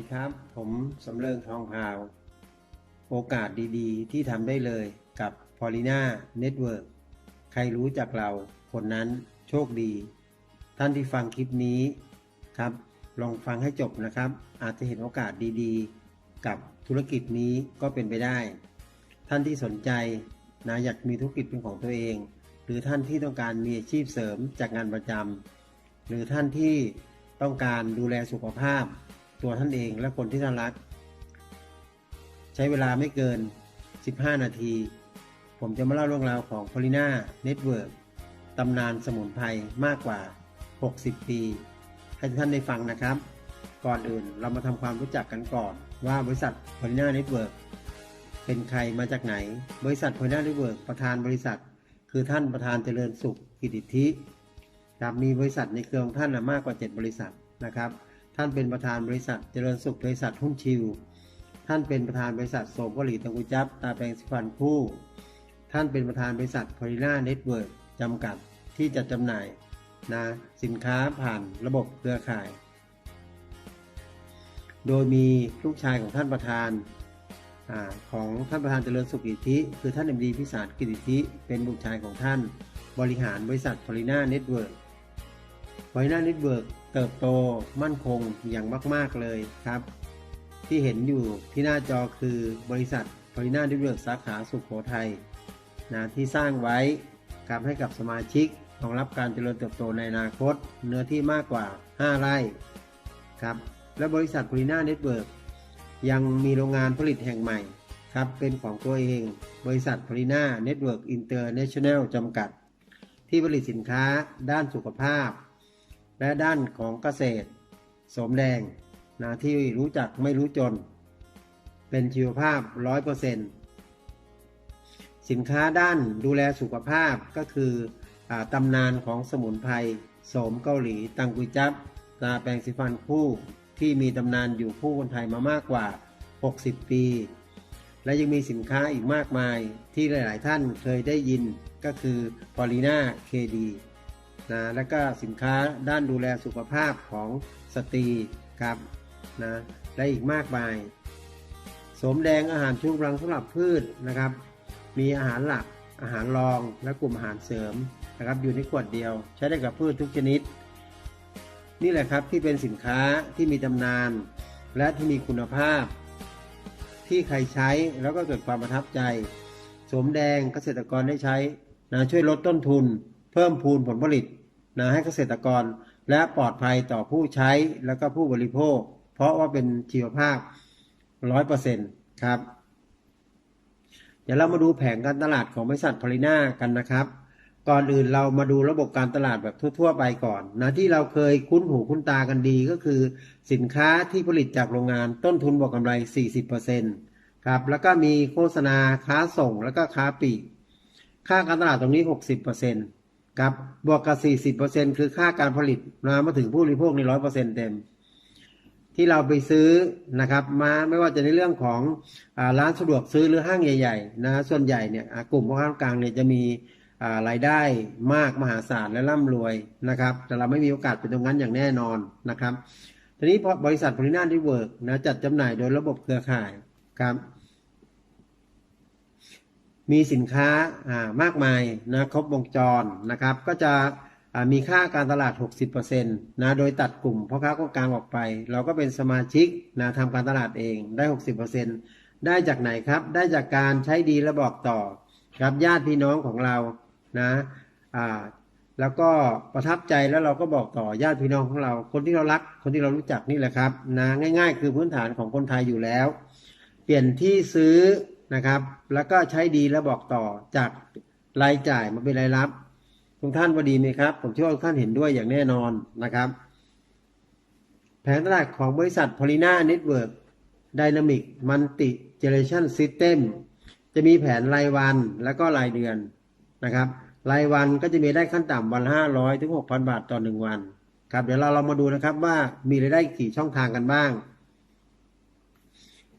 ดีครับ ผมสำเริงทองพาว โอกาสดีๆ ที่ทำได้เลยกับ p o l i n a Network ใครรู้จักเราคนนั้นโชคดี ท่านที่ฟังคลิปนี้ครับ ลองฟังให้จบนะครับ อาจจะเห็นโอกาสดีๆ กับธุรกิจนี้ก็เป็นไปได้ ท่านที่สนใจนะอยากมีธุรกิจเป็นของตัวเอง หรือท่านที่ต้องการมีอาชีพเสริมจากงานประจำหรือท่านที่ต้องการดูแลสุขภาพ ตัวท่านเองและคนที่ท่านรัก ใช้เวลาไม่เกิน 15 นาที ผมจะมาเล่าเรื่องราวของ p o l i n a Network ตำนานสมุนไพรมากกว่า 60 ปี ให้ท่านได้ฟังนะครับ ก่อนอื่นเรามาทำความรู้จักกันก่อนว่าบริษัท p o l i n a Network เป็นใครมาจากไหน บริษัท p o l i n a Network ประธานบริษัท คือท่านประธานเจริญสุขกิติธิครับมีบริษัทในเครือของท่านนะมากกว่า 7 บริษัทนะครับ ท่านเป็นประธานบริษัทเจริญสุขบริษัทหุ้นชิว ท่านเป็นประธานบริษัทโสมกหลีตังกุจับตาแปลงสิฟันคู่ ท่านเป็นประธานบริษัทพอลิน่าเน็ตเวิร์กจำกัดที่จะจำหน่ายนะสินค้าผ่านระบบเครือข่าย โดยมีลูกชายของท่านประธานอของท่านประธานเจริญสุขกิติธิ คือท่านเอ็มดีพิสารกิติธิเป็นบุตรชายของท่านบริหารบริษัทพอลิน่าเน็ตเวิร์กไวน่าเน็ตเวิร์ก เติบโตมั่นคงอย่างมาก ๆ เลยครับ ที่เห็นอยู่ที่หน้าจอคือบริษัทพอลิน่าเน็ตเวิร์กสาขาสุขโขทัยนะที่สร้างไว้กับให้กับสมาชิกรองรับการเจริญเติบโตในอนาคต เนื้อที่มากกว่า 5 ไร่ครับและบริษัทพอลิน่าเน็ตเวิร์กยังมีโรงงานผลิตแห่งใหม่ครับเป็นของตัวเอง บริษัทพอลิน่าเน็ตเวิร์กอินเตอร์เนชั่นแนลจำกัด ที่ผลิตสินค้าด้านสุขภาพ และด้านของเกษตร สมแดงนะที่รู้จักไม่รู้จน เป็นชีวภาพ 100%สินค้าด้านดูแลสุขภาพก็คืออตำนานของสมุนไพรโสมเกาหลี ตังกุยจับตาแปรงสีฟันคู่ที่มีตำนานอยู่คู่คนไทยมามากกว่า 60 ปี และยังมีสินค้าอีกมากมายที่หลาย ๆ ท่านเคยได้ยินก็คือพอลีน่าเคดี นะแล้วก็สินค้าด้านดูแลสุขภาพของสตรีครับนะและอีกมากมายสมแดงอาหารชูกำลังสำหรับพืชนะครับ มีอาหารหลักอาหารรองและกลุ่มอาหารเสริมนะครับ อยู่ในขวดเดียว ใช้ได้กับพืชทุกชนิด นี่แหละครับที่เป็นสินค้าที่มีตำนาน และที่มีคุณภาพ ที่ใครใช้แล้วก็เกิดความประทับใจ สมแดงเกษตรกรได้ใช้นะช่วยลดต้นทุน เพิ่มพูนผลผลิตนะให้เกษตรกรและปลอดภัยต่อผู้ใช้แล้วก็ผู้บริโภค เพราะว่าเป็นชีวภาพร้อยเปอร์เซ็นต์ครับ เดี๋ยวเรามาดูแผงการตลาดของบริษัทพลิน่ากันนะครับ ก่อนอื่นเรามาดูระบบการตลาดแบบทั่ว ๆ ไปก่อนนะที่เราเคยคุ้นหูคุ้นตากันดีก็คือ สินค้าที่ผลิตจากโรงงานต้นทุนบวกกำไร 40%ครับแล้วก็มีโฆษณาค้าส่งแล้วก็ค้าปลีกค่าการตลาดตรงนี้ 60% ครับบวกกับ40%คือค่าการผลิตนะมาถึงผู้บริโภคใน100%เต็ม ที่เราไปซื้อนะครับ มาไม่ว่าจะในเรื่องของอร้านสะดวกซื้อหรือห้างใหญ่ๆนะส่วนใหญ่เนี่ยกลุ่มพ่อค้ากลางเนี่ยจะมีรายได้มากมหาศาลและร่ำรวยนะครับ แต่เราไม่มีโอกาสเป็นตรงนั้นอย่างแน่นอนนะครับทีนี้พอบริษัทพลินาที่เวิร์กนะจัดจำหน่ายโดยระบบเครือข่ายครับ มีสินค้ามากมายนะครบวงจรนะครับ ก็จะมีค่าการตลาด 60%นะโดยตัดกลุ่มพ่อค้าคนกลางออกไป เราก็เป็นสมาชิกนะทำการตลาดเองได้ 60%ได้จากไหนครับ ได้จากการใช้ดีและบอกต่อครับญาติพี่น้องของเรานะอ่าแล้วก็ประทับใจแล้วเราก็บอกต่อญาติพี่น้องของเรา คนที่เรารัก คนที่เรารู้จักนี่แหละครับนะง่าย ๆ คือพื้นฐานของคนไทยอยู่แล้ว เปลี่ยนที่ซื้อ นะครับ แล้วก็ใช้ดีและบอกต่อจากรายจ่ายมาเป็นรายรับทุกท่านว่าดีไหมครับ ผมเชื่อว่าท่านเห็นด้วยอย่างแน่นอนนะครับ แผนตลาดของบริษัท p o l i n a Network Dynamic Multi Generation System จะมีแผนรายวันแล้วก็รายเดือนนะครับ รายวันก็จะมีได้ขั้นต่ำวัน500ถึง6,000บาทต่อ1วันครับเดี๋ยวเราเรามาดูนะครับว่ามีรายได้กี่ช่องทางกันบ้าง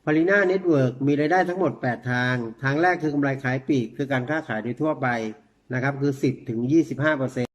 พาริน่าเน็ตเวิร์กมีรายได้ทั้งหมด 8 ทาง ทางแรกคือกำไรขายปลีกคือการค้าขายโดยทั่วไปนะครับคือ 10